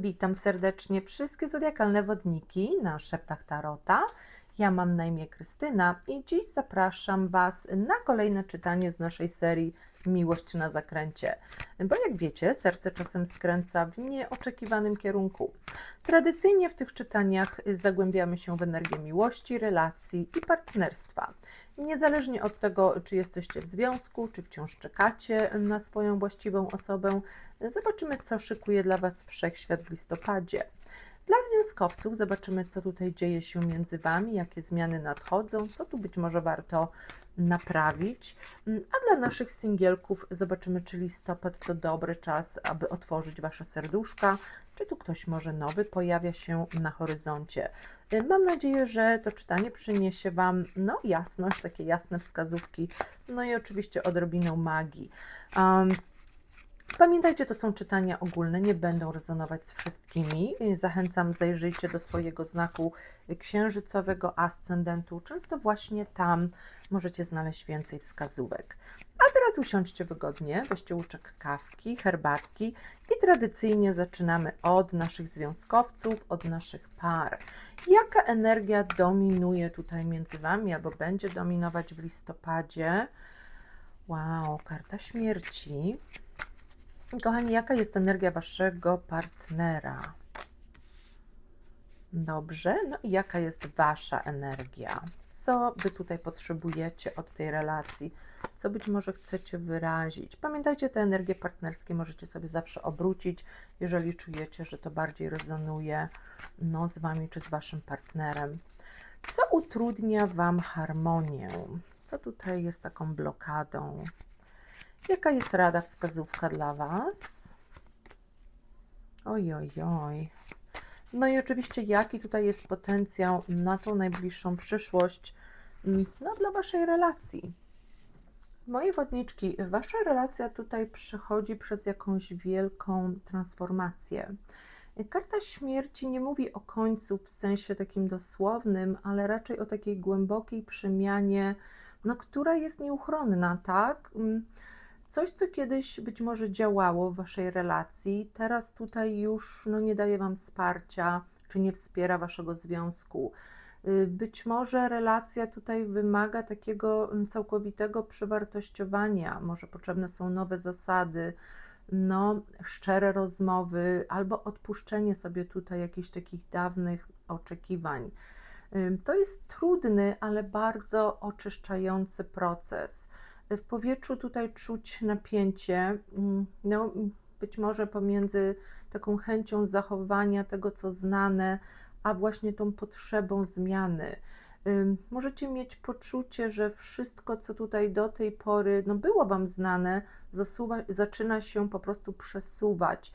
Witam serdecznie wszystkie zodiakalne wodniki na szeptach Tarota. Ja mam na imię Krystyna i dziś zapraszam Was na kolejne czytanie z naszej serii Miłość na zakręcie. Bo jak wiecie, serce czasem skręca w nieoczekiwanym kierunku. Tradycyjnie w tych czytaniach zagłębiamy się w energię miłości, relacji i partnerstwa. Niezależnie od tego, czy jesteście w związku, czy wciąż czekacie na swoją właściwą osobę, zobaczymy, co szykuje dla Was wszechświat w listopadzie. Dla związkowców zobaczymy, co tutaj dzieje się między Wami, jakie zmiany nadchodzą, co tu być może warto naprawić. A dla naszych singielków zobaczymy, czy listopad to dobry czas, aby otworzyć Wasze serduszka, czy tu ktoś może nowy pojawia się na horyzoncie. Mam nadzieję, że to czytanie przyniesie Wam no, jasność, takie jasne wskazówki, no i oczywiście odrobiną magii. Um, Pamiętajcie, to są czytania ogólne, nie będą rezonować z wszystkimi. Zachęcam, zajrzyjcie do swojego znaku księżycowego ascendentu. Często właśnie tam możecie znaleźć więcej wskazówek. A teraz usiądźcie wygodnie, weźcie łuczek kawki, herbatki i tradycyjnie zaczynamy od naszych związkowców, od naszych par. Jaka energia dominuje tutaj między Wami albo będzie dominować w listopadzie? Wow, karta śmierci. Kochani, jaka jest energia waszego partnera? Dobrze, no i jaka jest wasza energia? Co wy tutaj potrzebujecie od tej relacji? Co być może chcecie wyrazić? Pamiętajcie, te energie partnerskie możecie sobie zawsze obrócić, jeżeli czujecie, że to bardziej rezonuje no, z wami czy z waszym partnerem. Co utrudnia wam harmonię? Co tutaj jest taką blokadą? Jaka jest rada, wskazówka dla Was? Oj, oj, oj. No i oczywiście, jaki tutaj jest potencjał na tą najbliższą przyszłość, mm, no dla Waszej relacji. Moje wodniczki, Wasza relacja tutaj przechodzi przez jakąś wielką transformację. Karta śmierci nie mówi o końcu w sensie takim dosłownym, ale raczej o takiej głębokiej przemianie, no, która jest nieuchronna, tak? Coś, co kiedyś być może działało w waszej relacji, teraz tutaj już no, nie daje wam wsparcia, czy nie wspiera waszego związku. Y, być może relacja tutaj wymaga takiego mm, całkowitego przewartościowania, może potrzebne są nowe zasady, no, szczere rozmowy, albo odpuszczenie sobie tutaj jakichś takich dawnych oczekiwań. Y, to jest trudny, ale bardzo oczyszczający proces. W powietrzu tutaj czuć napięcie, mm, no, być może pomiędzy taką chęcią zachowania tego, co znane, a właśnie tą potrzebą zmiany. Możecie mieć poczucie, że wszystko, co tutaj do tej pory no, było Wam znane, zasuwa, zaczyna się po prostu przesuwać.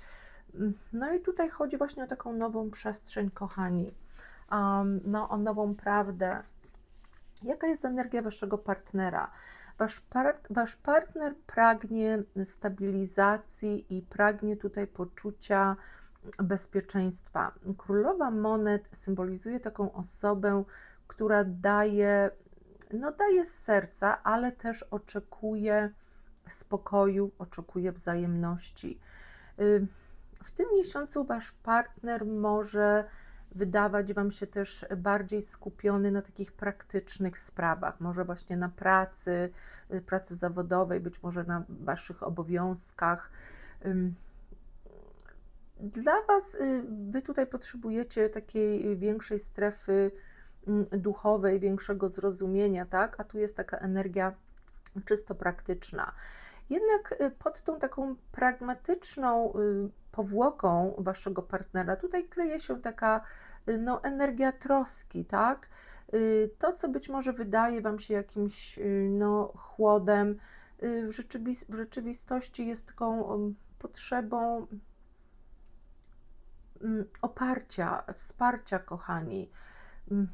No i tutaj chodzi właśnie o taką nową przestrzeń, kochani, um, no, o nową prawdę. Jaka jest energia Waszego partnera? Wasz, wasz partner pragnie stabilizacji i pragnie tutaj poczucia bezpieczeństwa. Królowa monet symbolizuje taką osobę, która daje, no daje z serca, ale też oczekuje spokoju, oczekuje wzajemności. W tym miesiącu wasz partner może wydawać Wam się też bardziej skupiony na takich praktycznych sprawach, może właśnie na pracy, y, pracy zawodowej, być może na Waszych obowiązkach. Dla Was, y, Wy tutaj potrzebujecie takiej większej strefy duchowej, większego zrozumienia, tak? A tu jest taka energia czysto praktyczna. Jednak y, pod tą taką pragmatyczną powłoką waszego partnera, tutaj kryje się taka y, no, energia troski, tak? Y, to, co być może wydaje wam się jakimś y, no, chłodem, w, rzeczywist w rzeczywistości jest taką um, potrzebą mm, oparcia, wsparcia, kochani. Mm,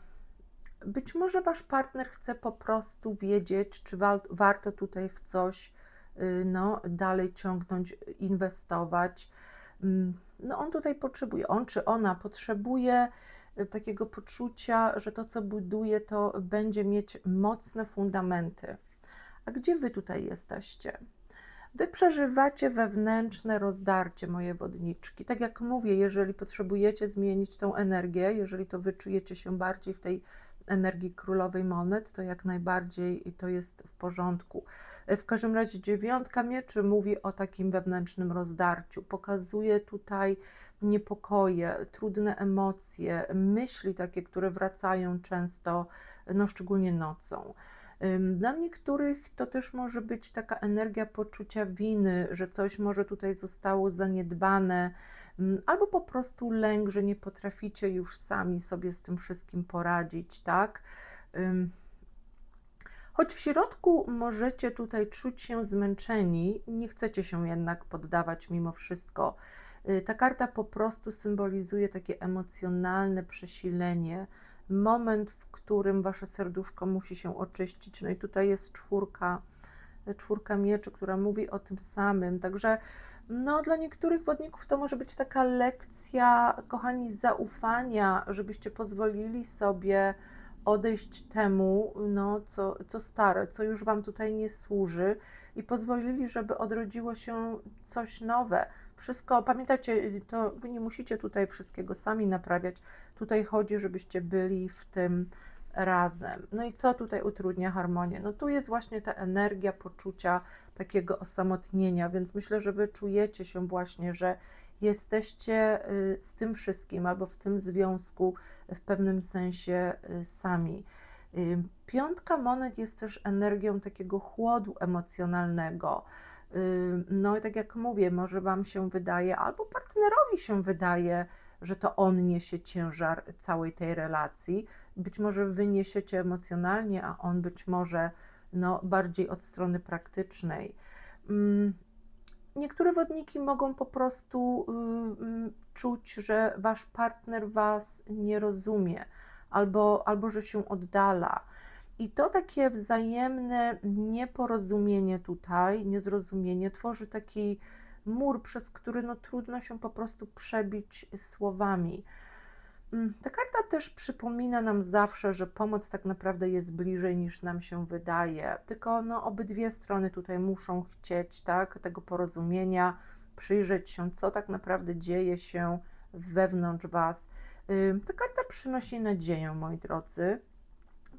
być może wasz partner chce po prostu wiedzieć, czy wa warto tutaj w coś no, dalej ciągnąć, inwestować no on tutaj potrzebuje, on czy ona potrzebuje y, takiego poczucia, że to, co buduje, to będzie mieć mocne fundamenty. A gdzie wy tutaj jesteście? Wy przeżywacie wewnętrzne rozdarcie, moje wodniczki. Tak jak mówię, jeżeli potrzebujecie zmienić tą energię, jeżeli to wyczujecie się bardziej w tej energii królowej monet, to jak najbardziej to jest w porządku. W każdym razie dziewiątka mieczy mówi o takim wewnętrznym rozdarciu. Pokazuje tutaj niepokoje, trudne emocje, myśli takie, które wracają często, no szczególnie nocą. Dla niektórych to też może być taka energia poczucia winy, że coś może tutaj zostało zaniedbane, albo po prostu lęk, że nie potraficie już sami sobie z tym wszystkim poradzić, tak? Choć w środku możecie tutaj czuć się zmęczeni, nie chcecie się jednak poddawać mimo wszystko. Y, Ta karta po prostu symbolizuje takie emocjonalne przesilenie, moment, w którym wasze serduszko musi się oczyścić. No i tutaj jest czwórka, czwórka mieczy, która mówi o tym samym. Także no, dla niektórych wodników to może być taka lekcja, kochani, zaufania, żebyście pozwolili sobie odejść temu, no, co, co stare, co już Wam tutaj nie służy i pozwolili, żeby odrodziło się coś nowe. Wszystko, pamiętajcie, to Wy nie musicie tutaj wszystkiego sami naprawiać. Tutaj chodzi, żebyście byli w tym razem. No i co tutaj utrudnia harmonię? No tu jest właśnie ta energia poczucia takiego osamotnienia, więc myślę, że Wy czujecie się właśnie, że jesteście y, z tym wszystkim albo w tym związku w pewnym sensie y, sami. Y, Piątka monet jest też energią takiego chłodu emocjonalnego. No i tak jak mówię, może Wam się wydaje, albo partnerowi się wydaje, że to on niesie ciężar całej tej relacji. Być może Wy niesiecie emocjonalnie, a on być może no, bardziej od strony praktycznej. Mm, Niektóre wodniki mogą po prostu y, mm, czuć, że wasz partner was nie rozumie albo, albo że się oddala. I to takie wzajemne nieporozumienie tutaj, niezrozumienie tworzy taki mur, przez który no, trudno się po prostu przebić słowami. Mm, Ta karta też przypomina nam zawsze, że pomoc tak naprawdę jest bliżej niż nam się wydaje. Tylko no, obydwie strony tutaj muszą chcieć tak, tego porozumienia, przyjrzeć się, co tak naprawdę dzieje się wewnątrz Was. Ta karta przynosi nadzieję, moi drodzy.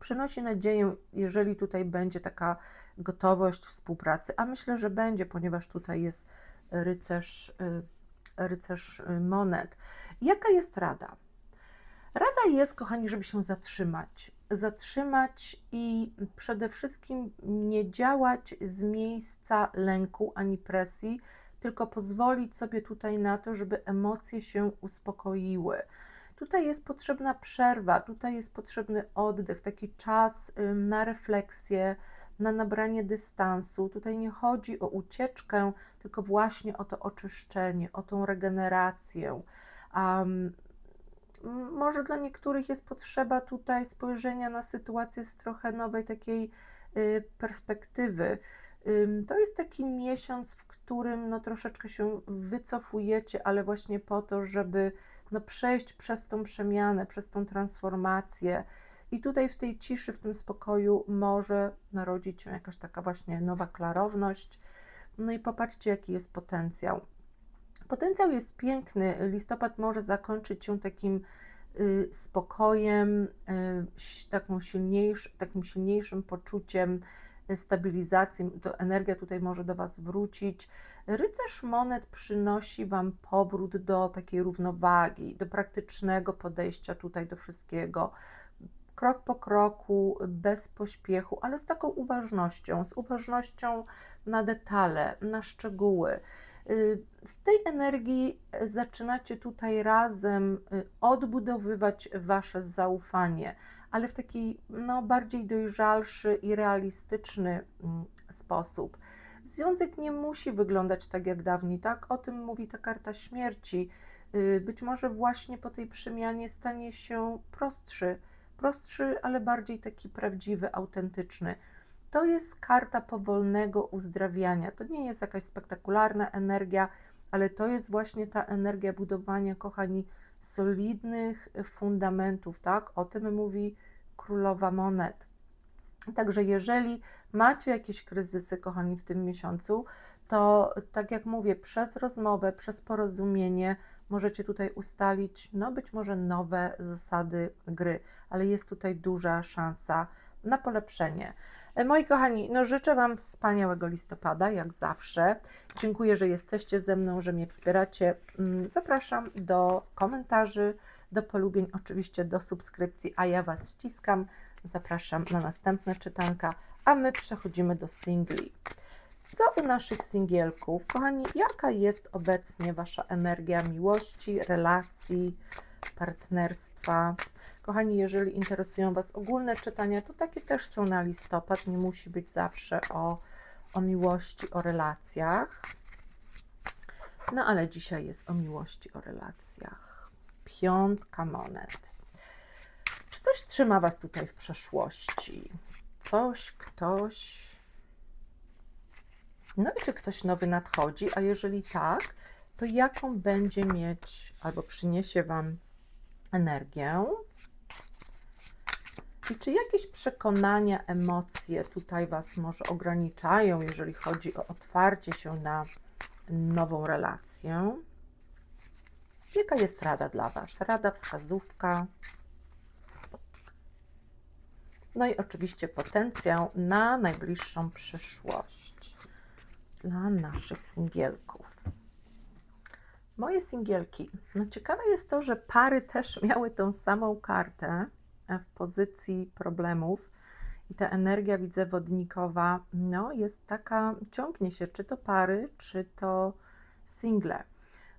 Przynosi nadzieję, jeżeli tutaj będzie taka gotowość współpracy, a myślę, że będzie, ponieważ tutaj jest rycerz, y, rycerz y, monet. Jaka jest rada? Rada jest, kochani, żeby się zatrzymać. Zatrzymać i przede wszystkim nie działać z miejsca lęku ani presji, tylko pozwolić sobie tutaj na to, żeby emocje się uspokoiły. Tutaj jest potrzebna przerwa, tutaj jest potrzebny oddech, taki czas ym, na refleksję, na nabranie dystansu. Tutaj nie chodzi o ucieczkę, tylko właśnie o to oczyszczenie, o tą regenerację. Um, Może dla niektórych jest potrzeba tutaj spojrzenia na sytuację z trochę nowej takiej y, perspektywy. To jest taki miesiąc, w którym no, troszeczkę się wycofujecie, ale właśnie po to, żeby no, przejść przez tą przemianę, przez tą transformację. I tutaj w tej ciszy, w tym spokoju może narodzić się jakaś taka właśnie nowa klarowność. No i popatrzcie, jaki jest potencjał. Potencjał jest piękny. Listopad może zakończyć się takim y, spokojem, y, taką silniejsz, takim silniejszym poczuciem stabilizacji. To energia tutaj może do Was wrócić. Rycerz monet przynosi Wam powrót do takiej równowagi, do praktycznego podejścia tutaj do wszystkiego. Krok po kroku, bez pośpiechu, ale z taką uważnością, z uważnością na detale, na szczegóły. Y, W tej energii zaczynacie tutaj razem y, odbudowywać wasze zaufanie, ale w taki no, bardziej dojrzalszy i realistyczny mm, sposób. Związek nie musi wyglądać tak jak dawniej, tak? O tym mówi ta karta śmierci. Y, Być może właśnie po tej przemianie stanie się prostszy, prostszy, ale bardziej taki prawdziwy, autentyczny. To jest karta powolnego uzdrawiania. To nie jest jakaś spektakularna energia, ale to jest właśnie ta energia budowania, kochani, solidnych fundamentów, tak? O tym mówi królowa monet. Także jeżeli macie jakieś kryzysy, kochani, w tym miesiącu, to tak jak mówię, przez rozmowę, przez porozumienie możecie tutaj ustalić, no być może nowe zasady gry, ale jest tutaj duża szansa na polepszenie. Moi kochani, no życzę Wam wspaniałego listopada, jak zawsze. Dziękuję, że jesteście ze mną, że mnie wspieracie. Mm, Zapraszam do komentarzy, do polubień, oczywiście do subskrypcji, a ja Was ściskam. Zapraszam na następne czytanka, a my przechodzimy do singli. Co u naszych singielków? Kochani, jaka jest obecnie Wasza energia miłości, relacji, partnerstwa? Kochani, jeżeli interesują Was ogólne czytania, to takie też są na listopad. Nie musi być zawsze o, o miłości, o relacjach. No ale dzisiaj jest o miłości, o relacjach. Piątka monet. Coś trzyma Was tutaj w przeszłości? Coś, ktoś. No i czy ktoś nowy nadchodzi? A jeżeli tak, to jaką będzie mieć albo przyniesie Wam energię? I czy jakieś przekonania, emocje tutaj Was może ograniczają, jeżeli chodzi o otwarcie się na nową relację? Jaka jest rada dla Was? Rada, wskazówka. No i oczywiście potencjał na najbliższą przyszłość dla naszych singielków. Moje singielki. No ciekawe jest to, że pary też miały tą samą kartę w pozycji problemów i ta energia, widzę, wodnikowa, no jest taka, ciągnie się, czy to pary, czy to single.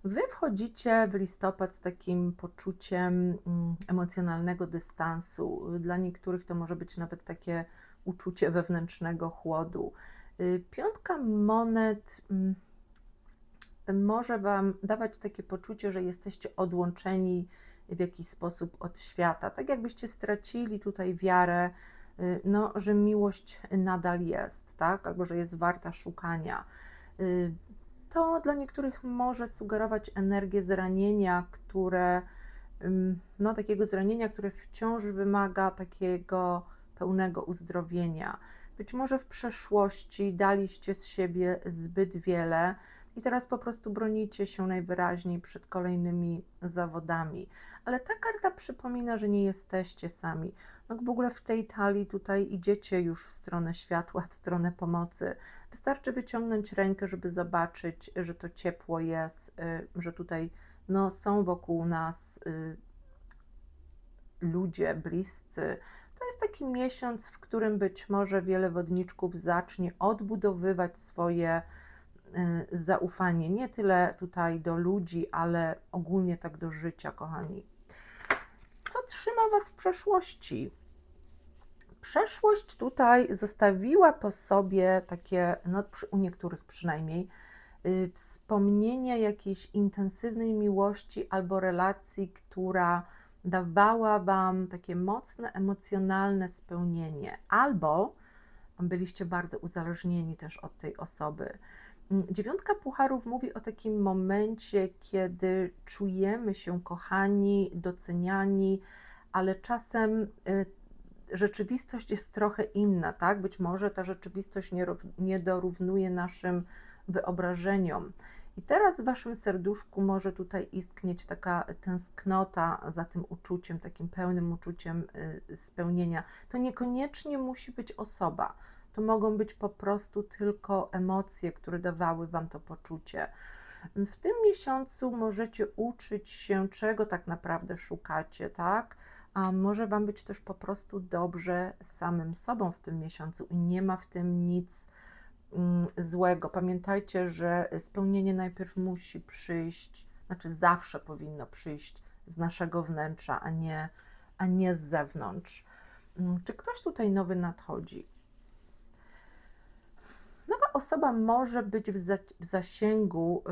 Wy wchodzicie w listopad z takim poczuciem mm, emocjonalnego dystansu. Dla niektórych to może być nawet takie uczucie wewnętrznego chłodu. Y, Piątka monet mm, może Wam dawać takie poczucie, że jesteście odłączeni w jakiś sposób od świata. Tak jakbyście stracili tutaj wiarę, y, no, że miłość nadal jest, tak? Albo że jest warta szukania. To dla niektórych może sugerować energię zranienia, które, no, takiego zranienia, które wciąż wymaga takiego pełnego uzdrowienia. Być może w przeszłości daliście z siebie zbyt wiele i teraz po prostu bronicie się najwyraźniej przed kolejnymi zawodami. Ale ta karta przypomina, że nie jesteście sami. No w ogóle w tej talii tutaj idziecie już w stronę światła, w stronę pomocy. Wystarczy wyciągnąć rękę, żeby zobaczyć, że to ciepło jest, y, że tutaj no, są wokół nas y, ludzie bliscy. To jest taki miesiąc, w którym być może wiele wodniczków zacznie odbudowywać swoje zaufanie, nie tyle tutaj do ludzi, ale ogólnie tak do życia, kochani. Co trzyma Was w przeszłości? Przeszłość tutaj zostawiła po sobie takie, no u niektórych przynajmniej, y, wspomnienie jakiejś intensywnej miłości albo relacji, która dawała Wam takie mocne emocjonalne spełnienie, albo byliście bardzo uzależnieni też od tej osoby. Dziewiątka pucharów mówi o takim momencie, kiedy czujemy się kochani, doceniani, ale czasem y, rzeczywistość jest trochę inna, tak? Być może ta rzeczywistość nie, nie dorównuje naszym wyobrażeniom. I teraz w Waszym serduszku może tutaj istnieć taka tęsknota za tym uczuciem, takim pełnym uczuciem y, spełnienia. To niekoniecznie musi być osoba. To mogą być po prostu tylko emocje, które dawały Wam to poczucie. W tym miesiącu możecie uczyć się, czego tak naprawdę szukacie, tak? A może Wam być też po prostu dobrze samym sobą w tym miesiącu i nie ma w tym nic mm, złego. Pamiętajcie, że spełnienie najpierw musi przyjść, znaczy zawsze powinno przyjść z naszego wnętrza, a nie, a nie z zewnątrz. Mm, Czy ktoś tutaj nowy nadchodzi? Osoba może być w, za, w zasięgu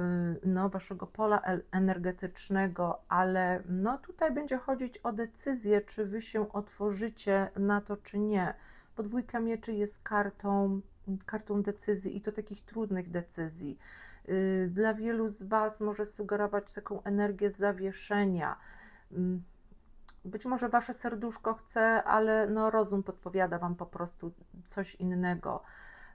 y, no, waszego pola energetycznego, ale no, tutaj będzie chodzić o decyzję, czy wy się otworzycie na to, czy nie. Bo dwójka mieczy jest kartą, kartą decyzji i to takich trudnych decyzji. Y, Dla wielu z was może sugerować taką energię zawieszenia. Mm, Być może wasze serduszko chce, ale no, rozum podpowiada wam po prostu coś innego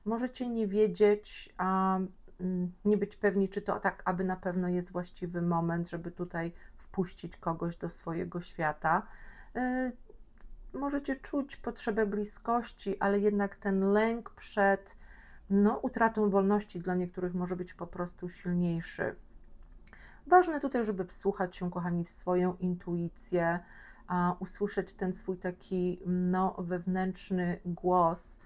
możecie nie wiedzieć, a mm, nie być pewni, czy to tak, aby na pewno jest właściwy moment, żeby tutaj wpuścić kogoś do swojego świata. Y, Możecie czuć potrzebę bliskości, ale jednak ten lęk przed no, utratą wolności dla niektórych może być po prostu silniejszy. Ważne tutaj, żeby wsłuchać się, kochani, w swoją intuicję, a usłyszeć ten swój taki no, wewnętrzny głos,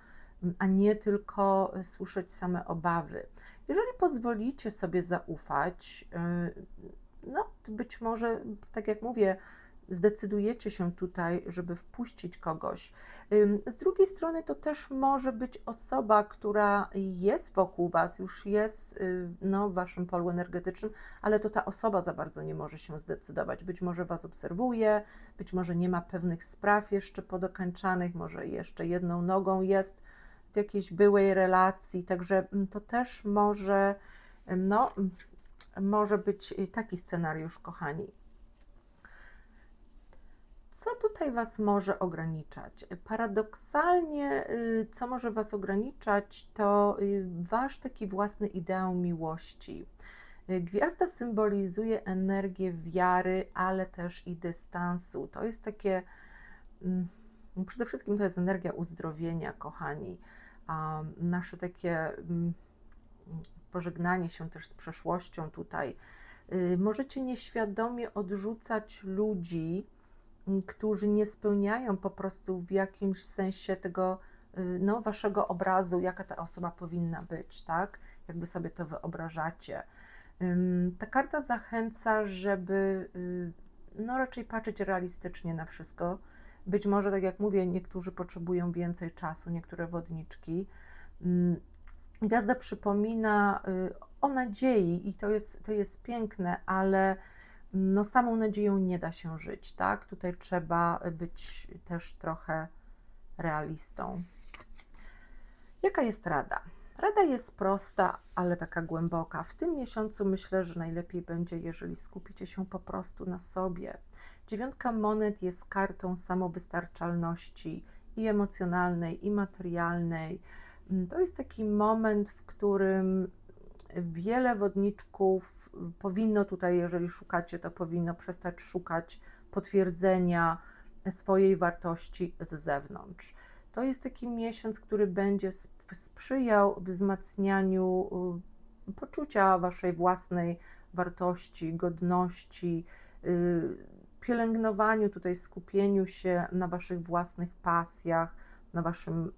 a nie tylko słyszeć same obawy. Jeżeli pozwolicie sobie zaufać, yy, no być może, tak jak mówię, zdecydujecie się tutaj, żeby wpuścić kogoś. Z drugiej strony to też może być osoba, która jest wokół Was, już jest y, no, w Waszym polu energetycznym, ale to ta osoba za bardzo nie może się zdecydować. Być może Was obserwuje, być może nie ma pewnych spraw jeszcze podokańczanych, może jeszcze jedną nogą jest jakiejś byłej relacji, także mm, to też może, ym, no, mm, może być y, taki scenariusz, kochani. Co tutaj Was może ograniczać? Paradoksalnie, y, co może Was ograniczać, to y, Wasz taki własny ideał miłości. Gwiazda symbolizuje energię wiary, ale też i dystansu. To jest takie, mm, przede wszystkim to jest energia uzdrowienia, kochani. Nasze takie mm, pożegnanie się też z przeszłością tutaj. Y, Możecie nieświadomie odrzucać ludzi, m, którzy nie spełniają po prostu w jakimś sensie tego y, no, waszego obrazu, jaka ta osoba powinna być, tak? Jakby sobie to wyobrażacie. Ta karta zachęca, żeby y, no, raczej patrzeć realistycznie na wszystko. Być może, tak jak mówię, niektórzy potrzebują więcej czasu, niektóre wodniczki. Ym, Gwiazda przypomina y, o nadziei i to jest, to jest piękne, ale no samą nadzieją nie da się żyć, tak? Tutaj trzeba być też trochę realistą. Jaka jest rada? Rada jest prosta, ale taka głęboka. W tym miesiącu myślę, że najlepiej będzie, jeżeli skupicie się po prostu na sobie. Dziewiątka monet jest kartą samowystarczalności i emocjonalnej, i materialnej. Mm, To jest taki moment, w którym wiele wodniczków powinno tutaj, jeżeli szukacie, to powinno przestać szukać potwierdzenia swojej wartości z zewnątrz. To jest taki miesiąc, który będzie sp- sprzyjał wzmacnianiu y, poczucia waszej własnej wartości, godności, y, pielęgnowaniu tutaj, skupieniu się na waszych własnych pasjach, na waszym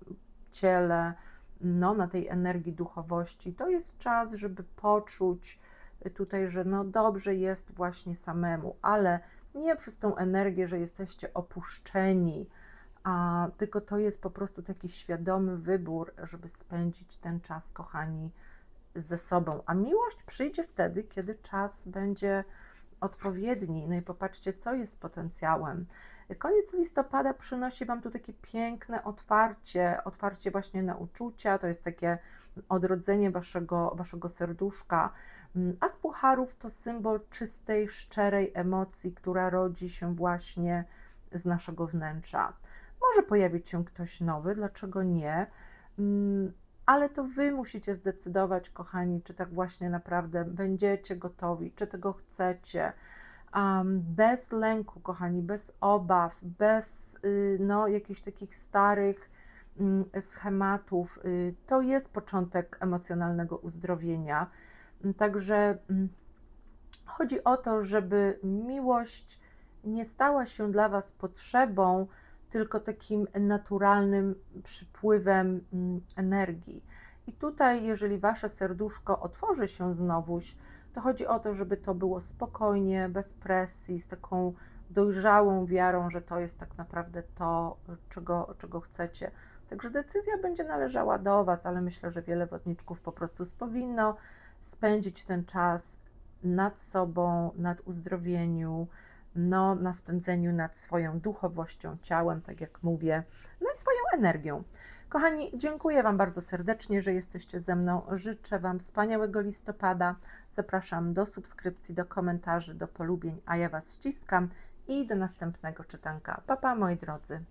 ciele, no, na tej energii duchowości. To jest czas, żeby poczuć tutaj, że no dobrze jest właśnie samemu, ale nie przez tą energię, że jesteście opuszczeni, a tylko to jest po prostu taki świadomy wybór, żeby spędzić ten czas, kochani, ze sobą. A miłość przyjdzie wtedy, kiedy czas będzie odpowiedni. No i popatrzcie, co jest potencjałem. Koniec listopada przynosi Wam tu takie piękne otwarcie, otwarcie właśnie na uczucia, to jest takie odrodzenie Waszego, waszego serduszka. A z pucharów to symbol czystej, szczerej emocji, która rodzi się właśnie z naszego wnętrza. Może pojawić się ktoś nowy, dlaczego nie? Ale to Wy musicie zdecydować, kochani, czy tak właśnie naprawdę będziecie gotowi, czy tego chcecie. Um, bez lęku, kochani, bez obaw, bez y, no, jakichś takich starych mm, schematów. Y, to jest początek emocjonalnego uzdrowienia. Mm, Także mm, chodzi o to, żeby miłość nie stała się dla Was potrzebą, tylko takim naturalnym przypływem mm, energii. I tutaj, jeżeli Wasze serduszko otworzy się znowuż, to chodzi o to, żeby to było spokojnie, bez presji, z taką dojrzałą wiarą, że to jest tak naprawdę to, czego, czego chcecie. Także decyzja będzie należała do Was, ale myślę, że wiele wodniczków po prostu powinno spędzić ten czas nad sobą, nad uzdrowieniu, no, na spędzeniu nad swoją duchowością, ciałem, tak jak mówię, no i swoją energią. Kochani, dziękuję Wam bardzo serdecznie, że jesteście ze mną. Życzę Wam wspaniałego listopada. Zapraszam do subskrypcji, do komentarzy, do polubień, a ja Was ściskam i do następnego czytanka. Pa, pa moi drodzy.